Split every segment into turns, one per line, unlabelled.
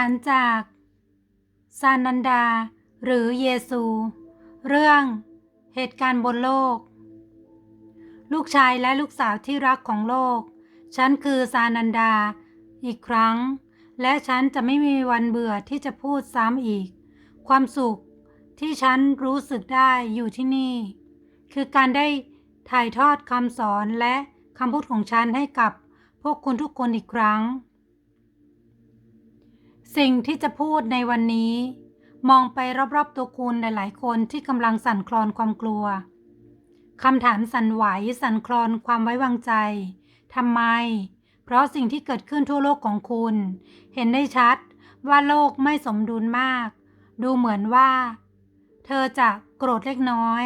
ารจากซานันดา หรือเยซู เรื่องเหตุการณ์บนโลก ลูกชายและลูกสาวที่รักของโลก ฉันคือซานันดา อีกครั้ง และฉันจะไม่มีวันเบื่อที่จะพูดซ้ำอีก ความสุขที่ฉันรู้สึกได้อยู่ที่นี่ คือการได้ถ่ายทอดคำสอนและคำพูดของฉันให้กับพวกคุณทุกคนอีกครั้ง สิ่งที่จะพูดในวันนี้ มองไปรอบๆตัวคุณหลายๆ คนที่กำลังสั่นคลอนความกลัวคำถามสั่นไหวสั่นคลอนความไว้วางใจทำไม เพราะสิ่งที่เกิดขึ้นทั่วโลกของคุณ เห็นได้ชัดว่าโลกไม่สมดุลมาก ดูเหมือนว่า เธอจะโกรธเล็กน้อย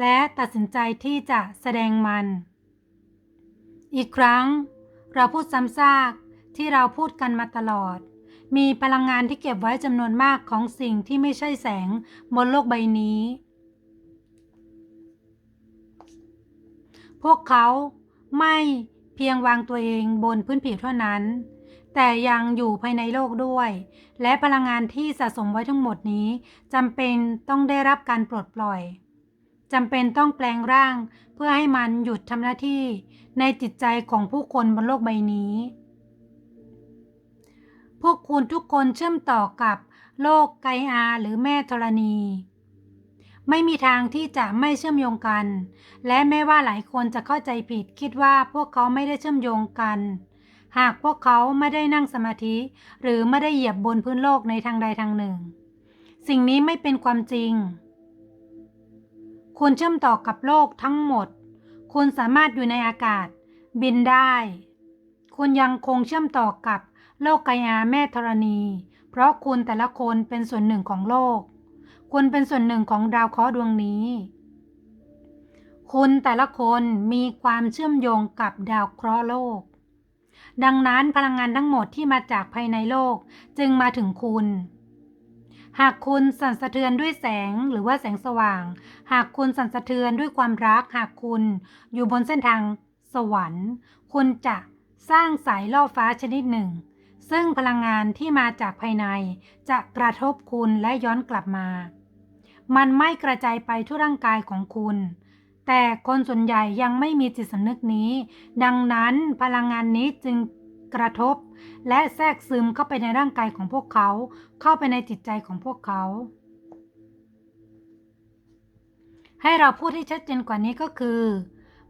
และตัดสินใจที่จะแสดงมัน อีกครั้ง เราพูดซ้ำซากที่เราพูดกันมาตลอด มีพลังงานที่เก็บไว้จำนวนมากของสิ่งที่ไม่ใช่แสงบนโลกใบนี้ พวกเขาไม่เพียงวางตัวเองบนพื้นผิวเท่านั้น แต่ยังอยู่ภายในโลกด้วย และพลังงานที่สะสมไว้ทั้งหมดนี้จำเป็นต้องได้รับการปลดปล่อยจำเป็นต้องแปลงร่าง เพื่อให้มันหยุดทำหน้าที่ในจิตใจของผู้คนบนโลกใบนี้ พวกคุณทุกคนเชื่อมต่อกับโลกไกอาหรือแม่ธรณี ไม่มีทางที่จะไม่เชื่อมโยงกัน และแม้ว่าหลายคนจะเข้าใจผิดคิดว่าพวกเขาไม่ได้เชื่อมโยงกัน หากพวกเขาไม่ได้นั่งสมาธิ หรือไม่ได้เหยียบบนพื้นโลกในทางใดทางหนึ่ง สิ่งนี้ไม่เป็นความจริง คุณเชื่อมต่อกับโลกทั้งหมด คุณสามารถอยู่ในอากาศ บินได้ คุณยังคงเชื่อมต่อกับ โลกกายาแม่ธรณี เพราะคุณแต่ละคนเป็นส่วนหนึ่งของโลก คุณเป็นส่วนหนึ่งของดาวเคราะห์ดวงนี้ คุณแต่ละคนมีความเชื่อมโยงกับดาวเคราะห์โลก ดังนั้นพลังงานทั้งหมดที่มาจากภายในโลกจึงมาถึงคุณหากคุณสั่นสะเทือนด้วยแสงหรือว่าแสงสว่าง หากคุณสั่นสะเทือนด้วยความรัก หากคุณอยู่บนเส้นทางสวรรค์ คุณจะสร้างสายล่อฟ้าชนิดหนึ่ง ซึ่งพลังงานที่มาจากภายในจะกระทบคุณและย้อนกลับมา มันไม่กระจายไปทั่วร่างกายของคุณ แต่คนส่วนใหญ่ยังไม่มีจิตสำนึกนี้ ดังนั้นพลังงานนี้จึงกระทบ และแทรกซึมเข้าไปในร่างกายของพวกเขา เข้าไปในจิตใจของพวกเขา ให้เราพูดให้ชัดเจนกว่านี้ก็คือ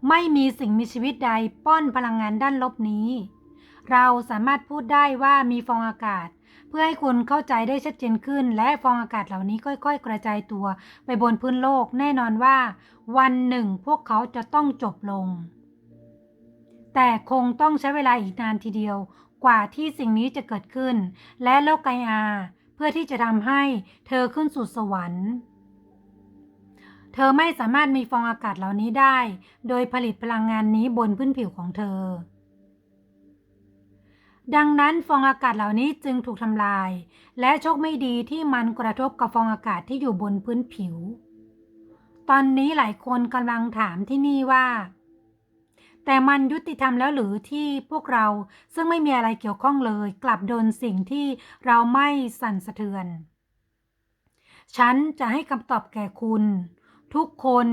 ไม่มีสิ่งมีชีวิตใดป้อนพลังงานด้านลบนี้ เราสามารถพูดได้ว่ามีฟองอากาศ เพื่อให้คุณเข้าใจได้ชัดเจนขึ้น และฟองอากาศเหล่านี้ค่อย ๆ กระจายตัวไปบนพื้นโลก แน่นอนว่า วันหนึ่งพวกเขาจะต้องจบลง แต่คงต้องใช้เวลาอีกนานทีเดียว กว่าที่สิ่งนี้จะเกิดขึ้น และโลกไกอาเพื่อที่จะทำให้เธอขึ้นสู่สวรรค์เธอไม่สามารถมีฟองอากาศเหล่านี้ได้ โดยผลิตพลังงานนี้บนพื้นผิวของเธอ ดังนั้นฟองอากาศเหล่านี้จึงถูกทำลาย และโชคไม่ดีที่มันกระทบกับฟองอากาศที่อยู่บนพื้นผิว ตอนนี้หลายคนกำลังถามที่นี่ว่า แต่มันยุติธรรมแล้วหรือที่พวกเราซึ่งไม่มีอะไรเกี่ยวข้องเลย กลับโดนสิ่งที่เราไม่สั่นสะเทือน ฉันจะให้คำตอบแก่คุณ ทุกคน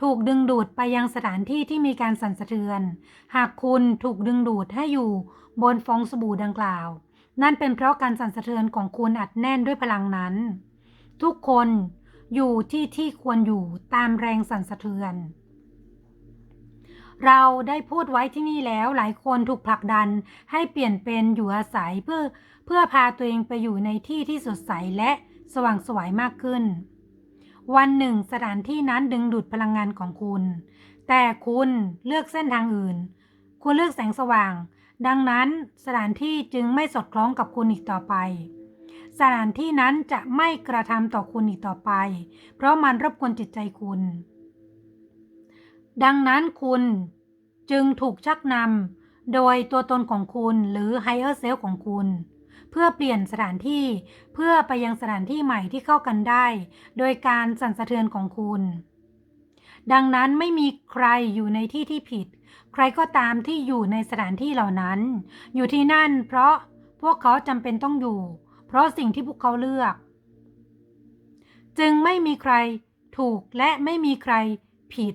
ถูกดึงดูดไปยังสถานที่ที่มีการสั่นสะเทือน หากคุณถูกดึงดูดให้อยู่ บนฟองสบู่ดังกล่าว นั่นเป็นเพราะการสั่นสะเทือนของคุณอัดแน่นด้วยพลังนั้น ทุกคนอยู่ที่ที่ควรอยู่ตามแรงสั่นสะเทือน เราได้พูดไว้ที่นี่แล้วหลายคนถูกผลักดันให้เปลี่ยนเป็นอยู่อาศัยเพื่อเพื่อพาตัวเองไปอยู่ในที่ที่สดใสและสว่างสวยมากขึ้น วันหนึ่งสถานที่นั้นดึงดูดพลังงานของคุณ แต่คุณเลือกเส้นทางอื่น คุณเลือกแสงสว่าง ดังนั้นสถานที่จึงไม่สอดคล้องกับคุณอีกต่อไป สถานที่นั้นจะไม่กระทำต่อคุณอีกต่อไป เพราะมันรบกวนจิตใจคุณ ดังนั้นคุณจึงถูกชักนำโดยตัวตนของคุณหรือ higher self ของคุณ เพื่อเปลี่ยนสถานที่เพื่อไปยังสถานที่ใหม่ที่เข้ากันได้ โดยการสั่นสะเทือนของคุณ ดังนั้นไม่มีใครอยู่ในที่ที่ผิด ใครก็ตามที่อยู่ในสถานที่เหล่านั้น อยู่ที่นั่นเพราะพวกเขาจำเป็นต้องอยู่ เพราะสิ่งที่พวกเขาเลือก จึงไม่มีใครถูกและไม่มีใครผิด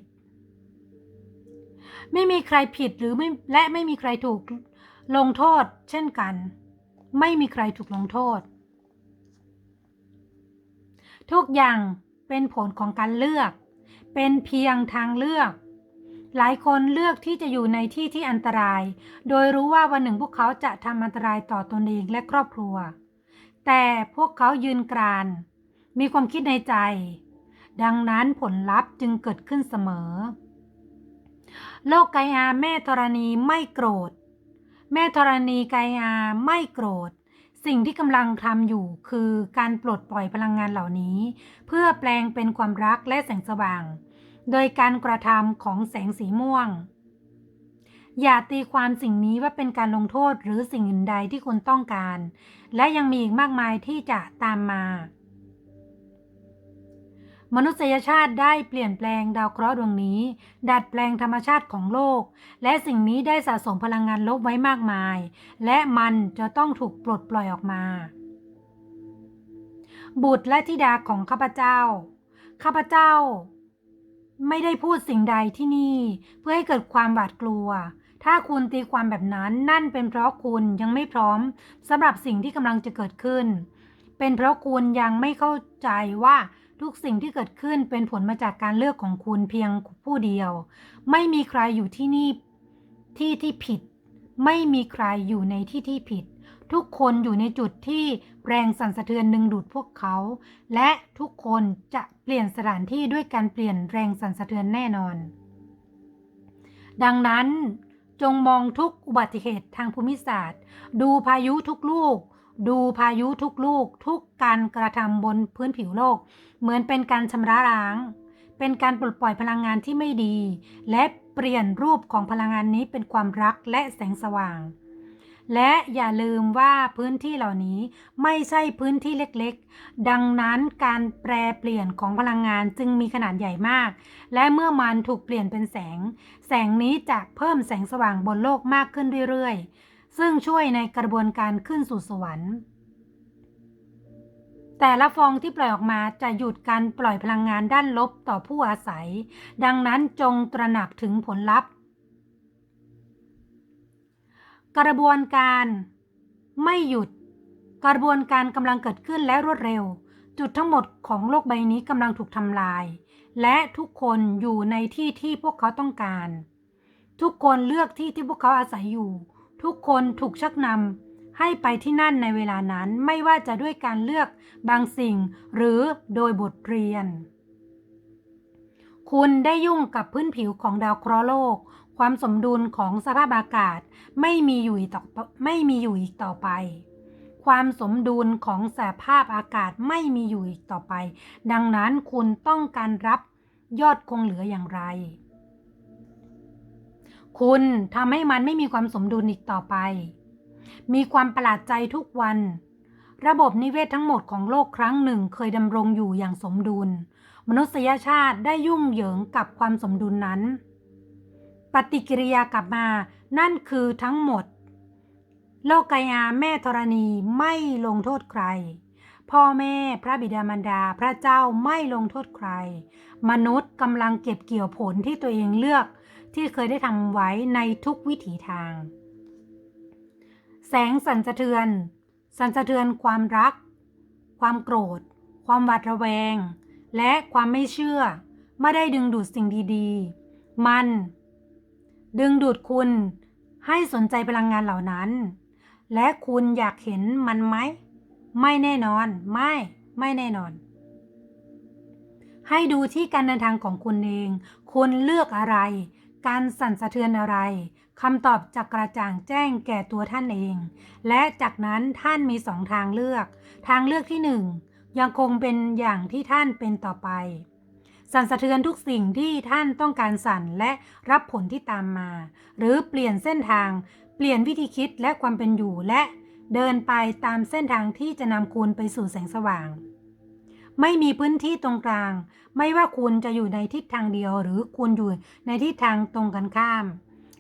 ไม่มีใครผิดหรือไม่และไม่มีใครถูกลงโทษ เช่นกัน ไม่มีใครถูกลงโทษ ทุกอย่างเป็นผลของการเลือก เป็นเพียงทางเลือก หลายคนเลือกที่จะอยู่ในที่ที่อันตราย โดยรู้ว่าวันหนึ่งพวกเขาจะทำอันตรายต่อตนเองและครอบครัว แต่พวกเขายืนกราน มีความคิดในใจ ดังนั้นผลลัพธ์จึงเกิดขึ้นเสมอ โลกไกอาแม่ธรณีไม่โกรธ แม่ธรณีไกอาไม่โกรธ สิ่งที่กำลังทำอยู่คือการปลดปล่อยพลังงานเหล่านี้ เพื่อแปลงเป็นความรักและแสงสว่าง โดยการกระทำของแสงสีม่วง อย่าตีความสิ่งนี้ว่าเป็นการลงโทษหรือสิ่งอื่นใดที่คุณต้องการ และยังมีอีกมากมายที่จะตามมา มนุษยชาติได้เปลี่ยนแปลงดาวเคราะห์ดวงนี้ ดัดแปลงธรรมชาติของโลก และสิ่งนี้ได้สะสมพลังงานลบไว้มากมาย และมันจะต้องถูกปลดปล่อยออกมา บุตรและธิดาของข้าพเจ้า ข้าพเจ้า ไม่ได้พูดสิ่งใดที่นี่ เพื่อให้เกิดความหวาดกลัว ถ้าคุณตีความแบบนั้นนั่นเป็นเพราะคุณยังไม่พร้อมสำหรับสิ่งที่กำลังจะเกิดขึ้น เป็นเพราะคุณยังไม่เข้าใจว่าทุกสิ่งที่เกิดขึ้นเป็นผลมาจากการเลือกของคุณเพียงผู้เดียว ไม่มีใครอยู่ที่นี่ที่ที่ผิด ไม่มีใครอยู่ในที่ที่ผิด ทุกคนอยู่ในจุดที่แรงสั่นสะเทือนดึงดูดพวกเขา และทุกคนจะเปลี่ยนสถานที่ด้วยการเปลี่ยนแรงสั่นสะเทือนแน่นอน ดังนั้นจงมองทุกอุบัติเหตุทางภูมิศาสตร์ ดูพายุทุกลูก ดูพายุทุกลูก ทุกการกระทำบนพื้นผิวโลก เหมือนเป็นการชำระล้าง เป็นการปลดปล่อยพลังงานที่ไม่ดี และเปลี่ยนรูปของพลังงานนี้เป็นความรักและแสงสว่าง และอย่าลืมว่าพื้นที่เหล่านี้ไม่ใช่พื้นที่เล็กๆ ดังนั้นการแปรเปลี่ยนของพลังงานจึงมีขนาดใหญ่มาก และเมื่อมันถูกเปลี่ยนเป็นแสง แสงนี้จะเพิ่มแสงสว่างบนโลกมากขึ้นเรื่อยๆ ซึ่งช่วยในกระบวนการขึ้นสู่สวรรค์ แต่ละฟองที่ปล่อยออกมาจะหยุดการปล่อยพลังงานด้านลบต่อผู้อาศัย ดังนั้นจงตระหนักถึงผลลัพธ์ กระบวนการไม่หยุด กระบวนการกำลังเกิดขึ้นและรวดเร็ว จุดทั้งหมดของโลกใบนี้กำลังถูกทำลาย และทุกคนอยู่ในที่ที่พวกเขาต้องการ ทุกคนเลือกที่ที่พวกเขาอาศัยอยู่ ทุกคนถูกชักนำให้ไปที่นั่นในเวลานั้นไม่ว่าจะด้วยการเลือกบางสิ่ง หรือโดยบทเรียนคุณได้ยุ่งกับพื้นผิวของดาวเคราะห์โลก ความสมดุลของสภาพอากาศไม่มีอยู่อีกต่อไม่มีอยู่อีกต่อไป ความสมดุลของสภาพอากาศไม่มีอยู่อีกต่อไป ดังนั้นคุณต้องการรับยอดคงเหลืออย่างไร คุณทำให้มันไม่มีความสมดุลอีกต่อไป มีความประหลาดใจทุกวัน ระบบนิเวศทั้งหมดของโลกครั้งหนึ่งเคยดำรงอยู่อย่างสมดุล มนุษยชาติได้ยุ่งเหยิงกับความสมดุลนั้น ปฏิกิริยากลับมา นั่นคือทั้งหมด โลกกายาแม่ธรณีไม่ลงโทษใคร พ่อแม่พระบิดามารดาพระเจ้าไม่ลงโทษใคร มนุษย์กำลังเก็บเกี่ยวผลที่ตัวเองเลือก ที่เคยได้ทำไว้ในทุกวิถีทาง แสงสั่นสะเทือน สั่นสะเทือนความรัก ความโกรธ ความหวาดระแวง และความไม่เชื่อไม่ได้ดึงดูดสิ่งดีๆ มัน ดึงดูดคุณให้สนใจพลังงานเหล่านั้น และคุณอยากเห็นมันไหม ไม่แน่นอน ไม่ ไม่แน่นอน ให้ดูที่การเดินทางของคุณเอง คุณเลือกอะไร การสั่นสะเทือนอะไรคำตอบจะกระจ่างแจ้งแก่ตัวท่านเอง และจากนั้นท่านมีสองทางเลือก ทางเลือกที่หนึ่งยังคงเป็นอย่างที่ท่านเป็นต่อไป สั่นสะเทือนทุกสิ่งที่ท่านต้องการสั่นและรับผลที่ตามมา หรือเปลี่ยนเส้นทาง เปลี่ยนวิธีคิดและความเป็นอยู่และเดินไปตามเส้นทางที่จะนำคุณไปสู่แสงสว่าง ไม่มีพื้นที่ตรงกลาง ไม่ว่าคุณจะอยู่ในทิศทางเดียว หรือคุณอยู่ในทิศทางตรงกันข้าม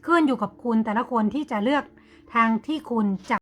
ขึ้นอยู่กับคุณแต่ละคนที่จะเลือกทางที่คุณจะ